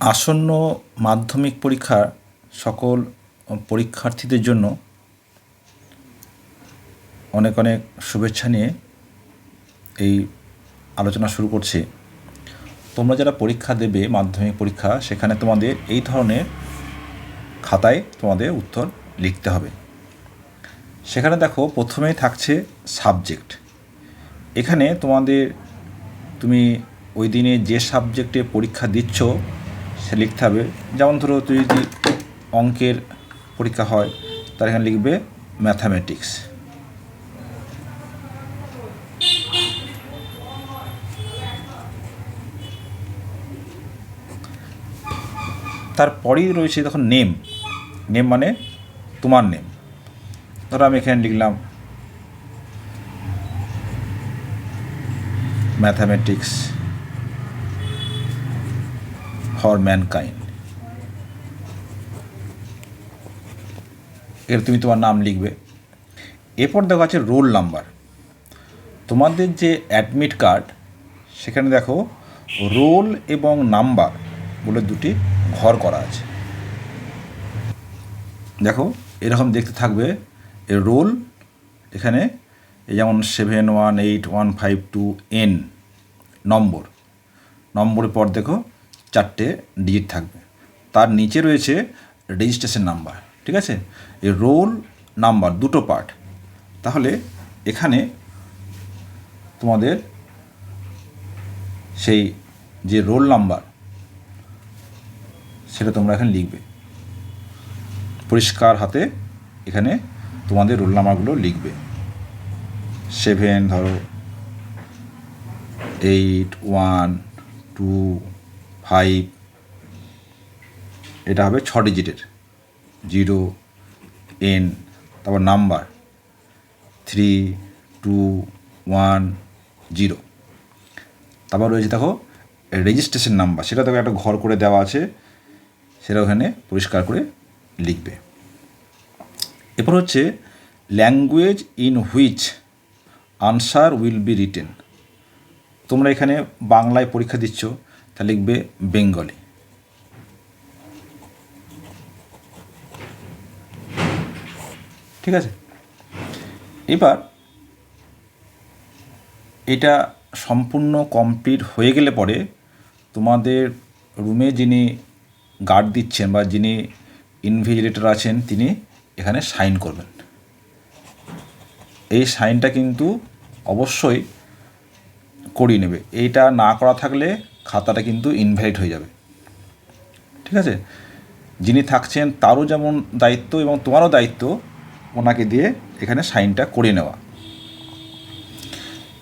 আসন্ন মাধ্যমিক পরীক্ষার সকল পরীক্ষার্থীদের জন্য অনেক অনেক শুভেচ্ছা নিয়ে এই আলোচনা শুরু করছি। তোমরা যারা পরীক্ষা দেবে, মাধ্যমিক পরীক্ষা, সেখানে তোমাদের এই ধরনের খাতায় তোমাদের উত্তর লিখতে হবে। সেখানে দেখো, প্রথমেই থাকছে সাবজেক্ট। এখানে তোমাদের, তুমি ওই দিনে যে সাবজেক্টে পরীক্ষা দিচ্ছ সে লিখতে হবে। যেমন ধরো তুই যদি অঙ্কের পরীক্ষা হয় তার এখানে লিখবে ম্যাথামেটিক্স তারপরেই রয়েছে তখন নেম নেম মানে তোমার নেম ধরো আমি এখানে লিখলাম ম্যাথামেটিক্স ফর ম্যানকাইন্ড এর তুমি তোমার নাম লিখবে। এরপর দেখো আছে রোল নাম্বার তোমাদের যে অ্যাডমিট কার্ড সেখানে দেখো রোল এবং নাম্বার বলে দুটি ঘর করা আছে। দেখো, এরকম দেখতে থাকবে, এর রোল এখানে, এই যেমন seven one eight one five two N number. নম্বরের পর দেখো চারটে ডিজিট থাকবে। তার নিচে রয়েছে রেজিস্ট্রেশন নাম্বার ঠিক আছে? এই রোল নাম্বার দুটো পার্ট তাহলে এখানে তোমাদের সেই যে রোল নাম্বার সেটা তোমরা এখানে লিখবে। পরিষ্কার হাতে এখানে তোমাদের রোল নাম্বারগুলো লিখবে। সেভেন ধরো এইট ওয়ান টু ফাইভ, এটা হবে ছ ডিজিটের। জিরো, এন, তারপর number, three, two, one, zero. তারপর রয়েছে দেখো, রেজিস্ট্রেশন নাম্বার, সেটা দেখো একটা ঘর করে দেওয়া আছে, সেটা ওখানে পরিষ্কার করে লিখবে। এরপর হচ্ছে language in which answer will be written তোমরা এখানে বাংলায় পরীক্ষা দিচ্ছ তা লিখবে বেঙ্গলি। ঠিক আছে? এবার এটা সম্পূর্ণ কমপ্লিট হয়ে গেলে পরে তোমাদের রুমে যিনি গার্ড দিচ্ছেন বা যিনি ইনভিজিলেটর আছেন, তিনি এখানে সাইন করবেন। এই সাইনটা কিন্তু অবশ্যই করিয়ে নেবে। এইটা না করা থাকলে খাতাটা কিন্তু ইনভ্যালিড হয়ে যাবে। ঠিক আছে? যিনি থাকছেন, তারও যেমন দায়িত্ব এবং তোমারও দায়িত্ব, ওনাকে দিয়ে এখানে সাইনটা করে নেওয়া।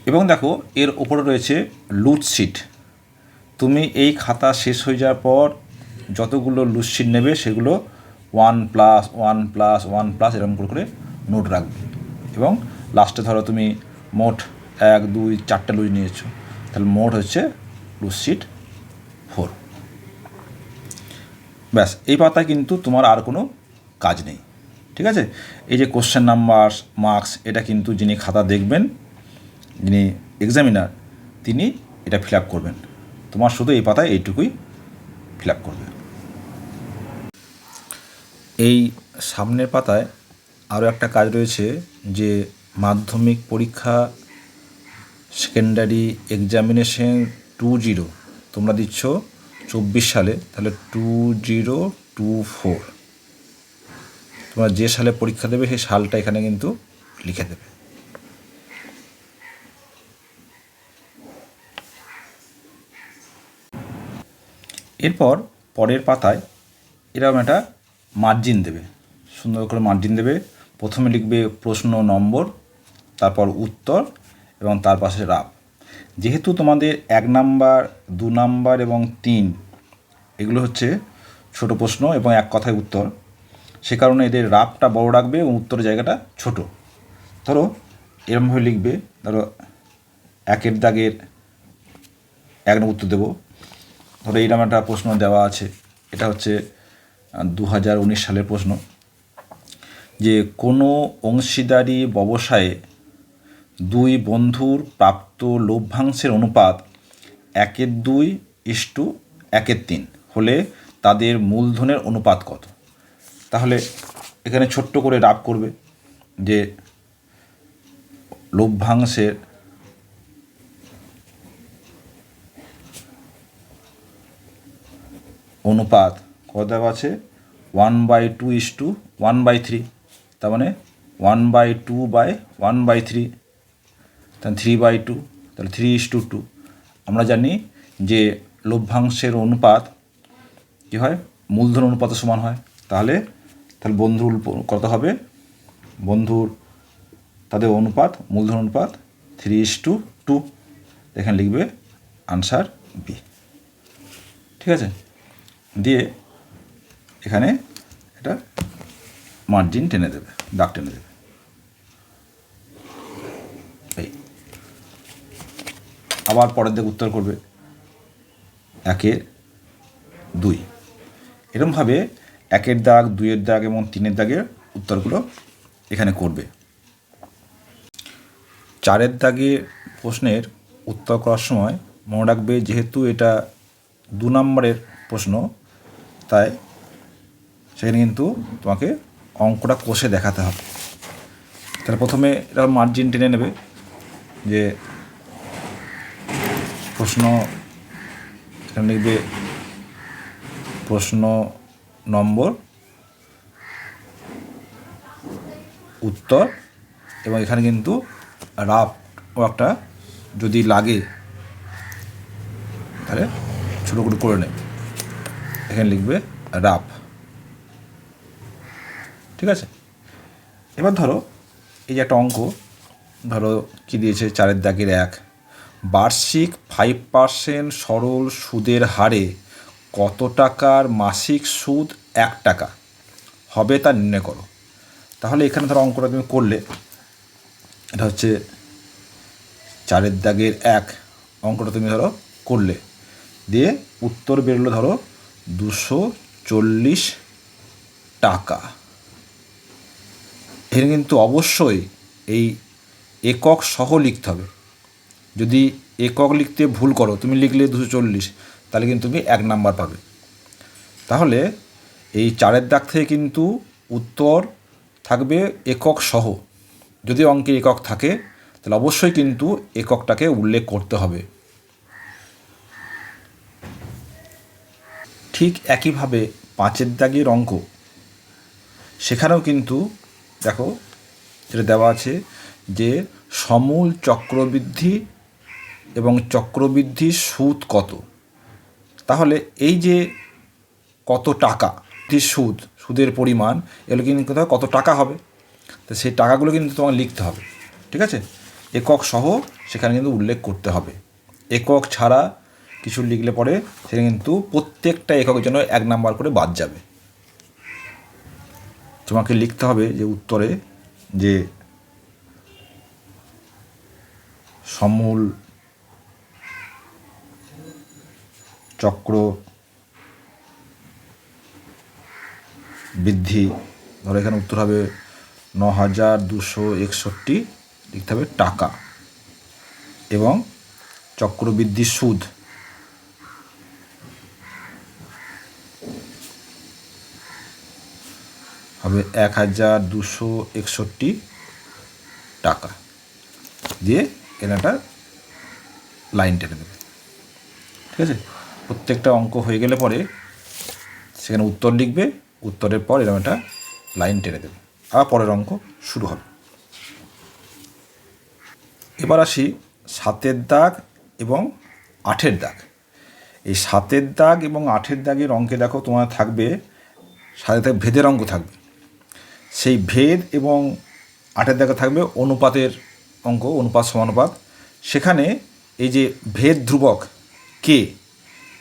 এবং দেখো, এর ওপরে রয়েছে লুজ শিট তুমি এই খাতা শেষ হয়ে যাওয়ার পর যতগুলো লুজ শিট নেবে, সেগুলো one plus one plus one plus এরকম করে করে নোট রাখবে। এবং লাস্টে ধরো তুমি মোট এক, দুই, চারটে লুজ নিয়েছো। তাহলে মোট হচ্ছে লুজ শিট ফোর। ব্যাস, এই পাতায় কিন্তু তোমার আর কোনো কাজ নেই, ঠিক আছে? এই যে কোশ্চেন নাম্বার মার্কস এটা কিন্তু যিনি খাতা দেখবেন, যিনি এক্সামিনার তিনি এটা ফিল আপ করবেন। তোমার শুধু এই পাতায় এইটুকুই ফিল আপ করবে। এই সামনের পাতায় আরও একটা কাজ রয়েছে যে মাধ্যমিক পরীক্ষা সেকেন্ডারি এক্সামিনেশন টু জিরো। তোমরা দিচ্ছ চব্বিশ সালে, তাহলে টু জিরো টু ফোর। তোমরা যে সালে পরীক্ষা দেবে, সেই সালটা এখানে কিন্তু লিখে দেবে। এরপর পরের পাতায় এরকম একটা মার্জিন দেবে। সুন্দর করে মার্জিন দেবে। প্রথমে লিখবে প্রশ্ন নম্বর, তারপর উত্তর, এবং তার পাশে রাব যেহেতু তোমাদের এক নাম্বার, দু নাম্বার এবং তিন, এগুলো হচ্ছে ছোট প্রশ্ন এবং এক কথায় উত্তর। সে কারণে এদের রাবটা বড় রাখবে এবং উত্তরের জায়গাটা ছোট। ধরো এরমভাবে লিখবে, ধরো, একের দাগের এক নম্বর উত্তর দেবো। ধরো এইরকম একটা প্রশ্ন দেওয়া আছে। এটা হচ্ছে দু হাজার উনিশ সালের প্রশ্ন। যে কোনো অংশীদারি ব্যবসায়ে দুই বন্ধুর প্রাপ্ত লভ্যাংশের অনুপাত একের দুই ইস্টু একের তিন হলে তাদের মূলধনের অনুপাত কত? তাহলে এখানে ছোট্ট করে রাব করবে যে লভ্যাংশের অনুপাত কত আছে? One by two is two one by three. তার মানে one by two by one by three. তাহলে থ্রি বাই টু তাহলে থ্রি ইস টু টু আমরা জানি যে লভ্যাংশের অনুপাত কী হয়? মূলধন অনুপাতের সমান হয়। তাহলে তাহলে বন্ধুর কত হবে? বন্ধুর, তাদের অনুপাত, মূলধন অনুপাত থ্রি ইস টু টু এখানে লিখবে আনসার বি ঠিক আছে? দিয়ে এখানে এটা মার্জিন টেনে দেবে, দাগ টেনে দেবে। আবার পরের দিকে উত্তর করবে। একের দুই। এরমভাবে একের দাগ, দুইয়ের দাগ এবং তিনের দাগের উত্তরগুলো এখানে করবে। চারের দাগে প্রশ্নের উত্তর করার সময় মনে রাখবে, যেহেতু এটা দু নম্বরের প্রশ্ন, তাই সেখানে কিন্তু তোমাকে অঙ্কটা কষে দেখাতে হবে। তাহলে প্রথমে এটা মার্জিন টেনে নেবে যে প্রশ্ন, এখানে লিখবে প্রশ্ন নম্বর, উত্তর, এবং এখানে কিন্তু রাফ ও একটা যদি লাগে, তাহলে ছোটো করে করে নেবে এখানে লিখবে রাফ। ঠিক আছে? এবার ধরো, এই যে একটা অঙ্ক, ধরো কী দিয়েছে চারের দাগের এক। বার্ষিক ফাইভ পার্সেন্ট সরল সুদের হারে কত টাকার মাসিক সুদ? এক টাকা। হবে তা নির্ণয় করো। তাহলে এখানে ধরো অঙ্কটা তুমি করলে। এটা হচ্ছে চারের দাগের এক। অঙ্কটা তুমি ধরো করলে। দিয়ে উত্তর বেরোলো ধরো দুশো চল্লিশ টাকা। এখানে কিন্তু অবশ্যই এই একক সহ লিখতে হবে। যদি একক লিখতে ভুল করো, তুমি লিখলে দুশো চল্লিশ, তাহলে কিন্তু তুমি এক নাম্বার পাবে। তাহলে এই চারের দাগ থেকে কিন্তু উত্তর থাকবে একক সহ। যদি অঙ্কে একক থাকে, তাহলে অবশ্যই কিন্তু এককটাকে উল্লেখ করতে হবে। ঠিক একইভাবে পাঁচের দাগের অঙ্ক। সেখানেও কিন্তু দেখো, যেটা দেওয়া আছে যে সমূল চক্রবৃদ্ধি এবং চক্রবৃদ্ধির সুদ কত? তাহলে এই যে কত টাকা সুদ, সুদের পরিমাণ, এগুলো কিন্তু কোথাও কত টাকা হবে? তো সেই টাকাগুলো কিন্তু তোমাকে লিখতে হবে, ঠিক আছে? একক সহ সেখানে কিন্তু উল্লেখ করতে হবে। একক ছাড়া কিছু লিখলে পরে সেটা কিন্তু প্রত্যেকটা এককের জন্য এক নাম্বার করে বাদ যাবে। তোমাকে লিখতে হবে যে উত্তরে যে সমূল চক্র বৃদ্ধি। ধরো এখানে উত্তর হবে ন হাজার দুশো একষট্টি, লিখতে হবে টাকা। এবং চক্রবৃদ্ধি সুদ। হবে এক হাজার দুশো একষট্টি টাকা। দিয়ে একটা লাইন টেনে দেবে। ঠিক আছে? প্রত্যেকটা অঙ্ক হয়ে গেলে পরে সেখানে উত্তর লিখবে, উত্তরের পর এরকম একটা লাইন টেনে দেবে। আবার পরের অঙ্ক শুরু হবে। এবার আসি সাতের দাগ এবং আঠের দাগ। এই সাতের দাগ এবং আঠের দাগের অঙ্কে দেখো তোমার থাকবে, সাথে থাকবে ভেদের অঙ্ক থাকবে। সেই ভেদ এবং আটের দাগে থাকবে অনুপাতের অঙ্ক, অনুপাত সমানুপাত। সেখানে এই যে ভেদ ধ্রুবক কে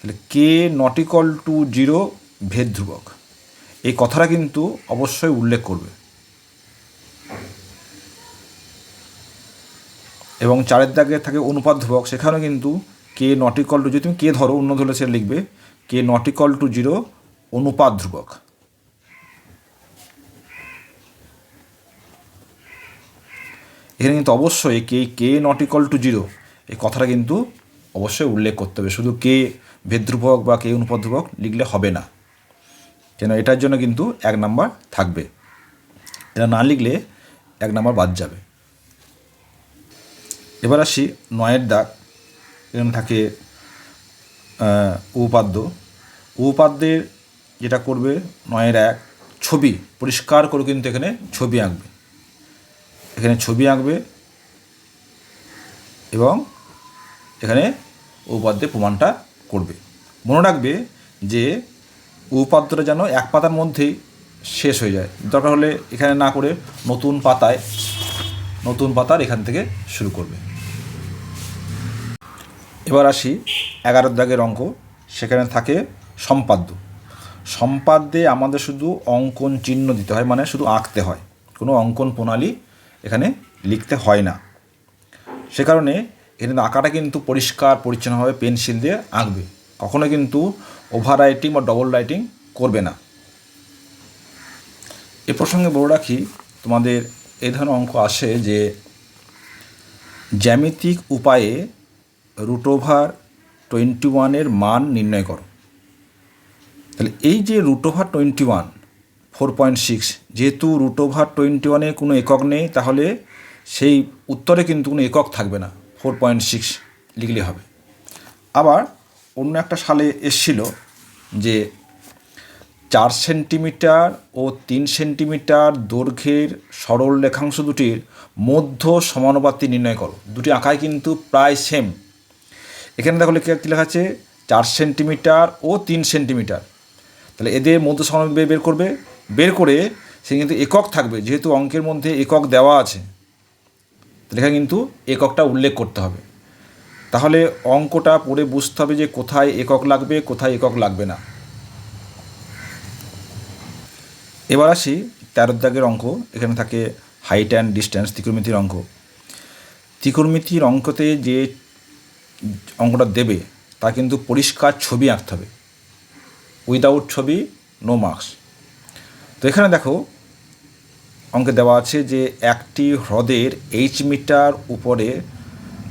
তাহলে K not equal to zero ভেদ ধ্রুবক? এই কথাটা কিন্তু অবশ্যই উল্লেখ করবে। এবং চারের দাগে থাকে অনুপাত ধ্রুবক সেখানেও কিন্তু কে নট ইকল টু যদি তুমি কে ধরো, অন্য ধরলে সেটা লিখবে, K not equal to zero অনুপাত ধ্রুবক। এখানে কিন্তু অবশ্যই K K not equal to zero, এই কথাটা কিন্তু অবশ্যই উল্লেখ করতে হবে। শুধু কে ভেদ্রূপক বা কে অনুপদ্রূপক লিখলে হবে না। কেন? এটার জন্য কিন্তু এক নাম্বার থাকবে। এটা না লিখলে এক নাম্বার বাদ যাবে। এবার আসি নয়ের দাগ। এখানে থাকে উপাদ্য। উপাদ্যের যেটা করবে নয়ের এক ছবি, পরিষ্কার করে কিন্তু এখানে ছবি আঁকবে। এখানে ছবি আঁকবে এবং এখানে উপাদ্যে প্রমাণটা করবে। মনে রাখবে যে উপাদ্যটা যেন এক পাতার মধ্যেই শেষ হয়ে যায়। দরকার হলে এখানে না করে নতুন পাতায়, নতুন পাতার এখান থেকে শুরু করবে। এবার আসি এগারো দাগের অঙ্ক। সেখানে থাকে সম্পাদ্য। সম্পাদ্যে আমাদের শুধু অঙ্কন চিহ্ন দিতে হয় মানে শুধু আঁকতে হয়। কোনো অঙ্কন প্রণালী এখানে লিখতে হয় না। সে কারণে এখানে আঁকাটা কিন্তু পরিষ্কার, পরিচ্ছন্নভাবে পেন্সিল দিয়ে আঁকবে। কখনো কিন্তু ওভার রাইটিং বা ডবল রাইটিং করবে না। এ প্রসঙ্গে বলে রাখি, তোমাদের এ ধরনের অঙ্ক আসে যে জ্যামিতিক উপায়ে রুট ওভার টোয়েন্টি ওয়ানের মান নির্ণয় করো। তাহলে এই যে root over twenty one four point six যেহেতু রুট ওভার টোয়েন্টি ওয়ানে কোনো একক নেই, তাহলে সেই উত্তরে কিন্তু কোনো একক থাকবে না। ফোর পয়েন্ট সিক্স লিখলে হবে। আবার অন্য একটা সালে এসছিল যে চার সেন্টিমিটার ও তিন সেন্টিমিটার দৈর্ঘ্যের সরল রেখাংশ দুটির মধ্য সমানুপাতি নির্ণয় করো। দুটি আঁকায় কিন্তু প্রায় সেম এখানে দেখো লেখা কী লেখা আছে? চার সেন্টিমিটার ও তিন সেন্টিমিটার। তাহলে এদের মধ্য সমানুপাতি বের- করবে। বের করে সে কিন্তু একক থাকবে, যেহেতু অঙ্কের মধ্যে একক দেওয়া আছে। এখানে কিন্তু এককটা উল্লেখ করতে হবে। তাহলে অঙ্কটা পড়ে বুঝতে হবে যে কোথায় একক লাগবে, কোথায় একক লাগবে না। এবার আসি তেরো দাগের অঙ্ক, এখানে থাকে হাইট অ্যান্ড ডিস্টেন্স ত্রিকোণমিতির অঙ্ক। ত্রিকোণমিতির অঙ্কতে যে অঙ্কটা দেবে, তা কিন্তু পরিষ্কার ছবি আঁকতে হবে। উইদাউট ছবি, নো মার্কস। তো এখানে দেখো অঙ্কে দেওয়া আছে যে একটি হ্রদের এইচ মিটার উপরে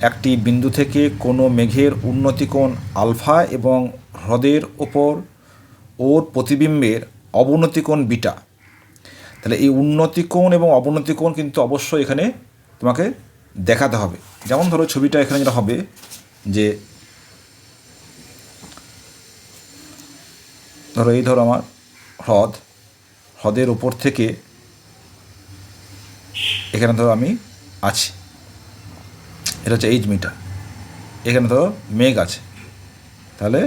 একটি বিন্দু থেকে কোনো মেঘের উন্নতিকোণ আলফা এবং হ্রদের ওপর ওর প্রতিবিম্বের অবনতিকোণ বিটা। তাহলে এই উন্নতিকোণ এবং অবনতিকোণ কিন্তু অবশ্যই এখানে তোমাকে দেখাতে হবে। যেমন ধরো ছবিটা এখানে যেটা হবে যে ধরো এই ধরো আমার হ্রদ, হ্রদের ওপর থেকে এখানে ধরো আমি আছি। এটা হচ্ছে এইচ মিটার এখানে ধরো মেঘ আছে। তাহলে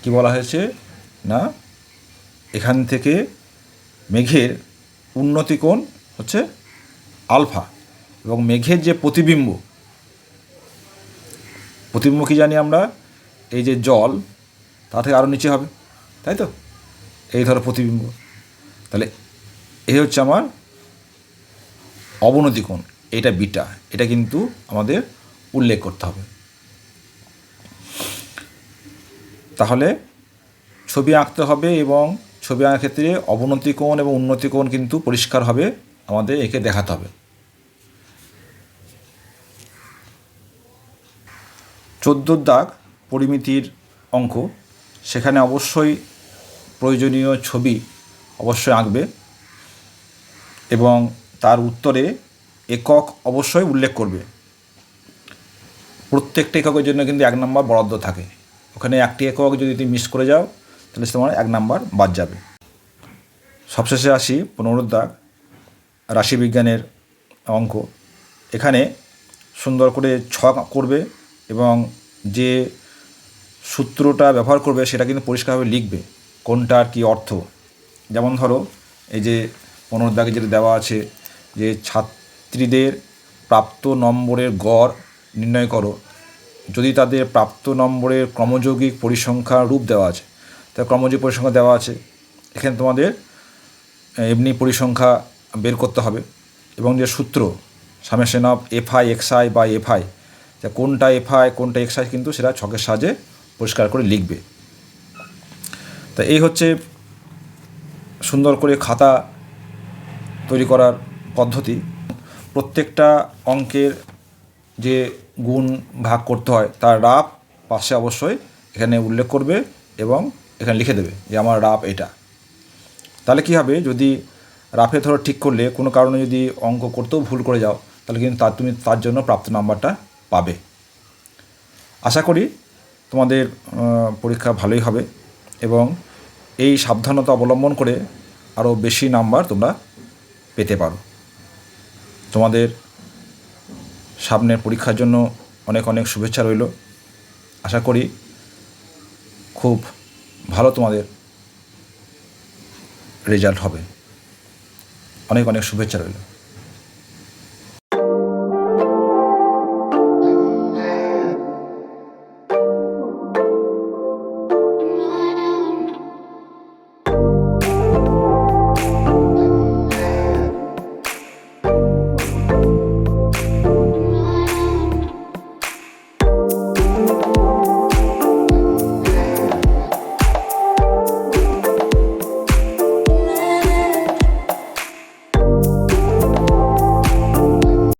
কি বলা হয়েছে? না, এখান থেকে মেঘের উন্নতি কোণ হচ্ছে আলফা এবং মেঘের যে প্রতিবিম্ব প্রতিবিম্ব কি জানি আমরা? এই যে জল, তা থেকে আরও নিচে হবে, তাই তো? এই ধরো প্রতিবিম্ব। তাহলে এই হচ্ছে আমার অবনতি কোণ, এটা বিটা, এটা কিন্তু আমাদের উল্লেখ করতে হবে। তাহলে ছবি আঁকতে হবে এবং ছবি আঁকার ক্ষেত্রে অবনতি কোণ এবং উন্নতি কোণ কিন্তু পরিষ্কারভাবে আমাদের একে দেখাতে হবে। চোদ্দোর দাগ পরিমিতির অঙ্ক, সেখানে অবশ্যই প্রয়োজনীয় ছবি অবশ্যই আঁকবে এবং তার উত্তরে একক অবশ্যই উল্লেখ করবে। প্রত্যেকটা এককের জন্য কিন্তু এক নম্বর বরাদ্দ থাকে। ওখানে একটি একক যদি তুমি মিস করে যাও, তাহলে তোমার এক নাম্বার বাদ যাবে। সবশেষে আসি পনেরো দাগ রাশিবিজ্ঞানের অঙ্ক। এখানে সুন্দর করে ছক করবে এবং যে সূত্রটা ব্যবহার করবে সেটা কিন্তু পরিষ্কারভাবে লিখবে কোনটার কি অর্থ। যেমন ধরো, এই যে পনেরো দাগে যেটা দেওয়া আছে যে ছাত্রীদের প্রাপ্ত নম্বরের গড় নির্ণয় করো। যদি তাদের প্রাপ্ত নম্বরের ক্রমযৌগিক পরিসংখ্যা রূপ দেওয়া আছে তা ক্রমযৌগিক পরিসংখ্যা দেওয়া আছে, এখানে তোমাদের এমনি পরিসংখ্যা বের করতে হবে। এবং যে সূত্র summation of F I X I বা এফআই তা কোনটা এফআই কোনটা এক্সআই কিন্তু সেটা ছকের সাহায্যে পরিষ্কার করে লিখবে। তা এই হচ্ছে সুন্দর করে খাতা তৈরি করার পদ্ধতি, প্রত্যেকটা অঙ্কের যে গুণ ভাগ করতে হয়, তার রাপ পাশে অবশ্যই এখানে উল্লেখ করবে এবং এখানে লিখে দেবে যে আমার রাপ এটা। তাহলে কী হবে? যদি রাফে ধরো ঠিক করলে, কোনো কারণে যদি অঙ্ক করতেও ভুল করে যাও, তাহলে কিন্তু তার তুমি তার জন্য প্রাপ্ত নাম্বারটা পাবে। আশা করি তোমাদের পরীক্ষা ভালোই হবে এবং এই সাবধানতা অবলম্বন করে আরও বেশি নাম্বার তোমরা পেতে পারো। তোমাদের সামনের পরীক্ষার জন্য অনেক অনেক শুভেচ্ছা রইল। আশা করি খুব ভালো তোমাদের রেজাল্ট হবে। অনেক অনেক শুভেচ্ছা রইল।